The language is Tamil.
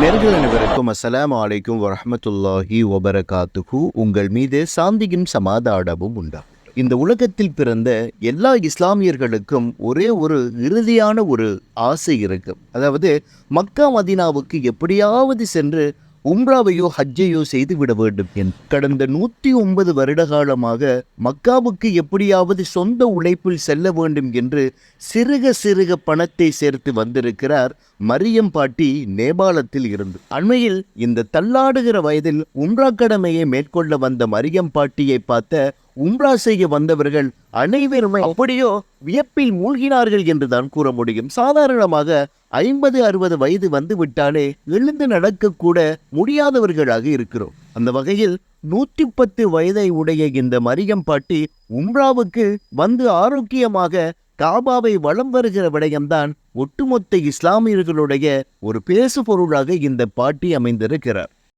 நேர்கள் அனைவருக்கும் அலைக்கும் வரஹ்மத்துல்லாஹி உங்கள் மீது சாந்தியும் சமாதானமும் உண்டா? இந்த உலகத்தில் பிறந்த எல்லா இஸ்லாமியர்களுக்கும் ஒரே ஒரு இறுதியான ஒரு ஆசை இருக்கு. அதாவது மக்கா மதீனாவுக்கு எப்படியாவது சென்று உம்ராவையோ ஹஜ்ஜையோ செய்து விட வேண்டும் என் கடந்த நூற்றி ஒன்பது வருட காலமாக மக்காவுக்கு எப்படியாவது சொந்த உழைப்பில் செல்ல வேண்டும் என்று சிறுக சிறுக பணத்தை சேர்த்து வந்திருக்கிறார் மரியம் பாட்டி நேபாளத்தில் இருந்து. அண்மையில் இந்த தள்ளாடுகிற வயதில் உம்ரா கடமையை மேற்கொள்ள வந்த மரியம் பாட்டியை பார்த்த உம்ரா செய்ய வந்தவர்கள் அனைவருமே அப்படியோ வியப்பில் மூழ்கினார்கள் என்றுதான் கூற முடியும். சாதாரணமாக ஐம்பது அறுபது வயது வந்து விட்டாலே எழுந்து நடக்கக்கூட முடியாதவர்களாக இருக்கிறோம். அந்த வகையில் நூற்றி பத்து வயதை உடைய இந்த மரியம் பாட்டி உம்ராவுக்கு வந்து ஆரோக்கியமாக காபாவை வலம் வருகிற விடயம்தான் ஒட்டுமொத்த இஸ்லாமியர்களுடைய ஒரு பேசு பொருளாக இந்த பாட்டி அமைந்திருக்கிறார்.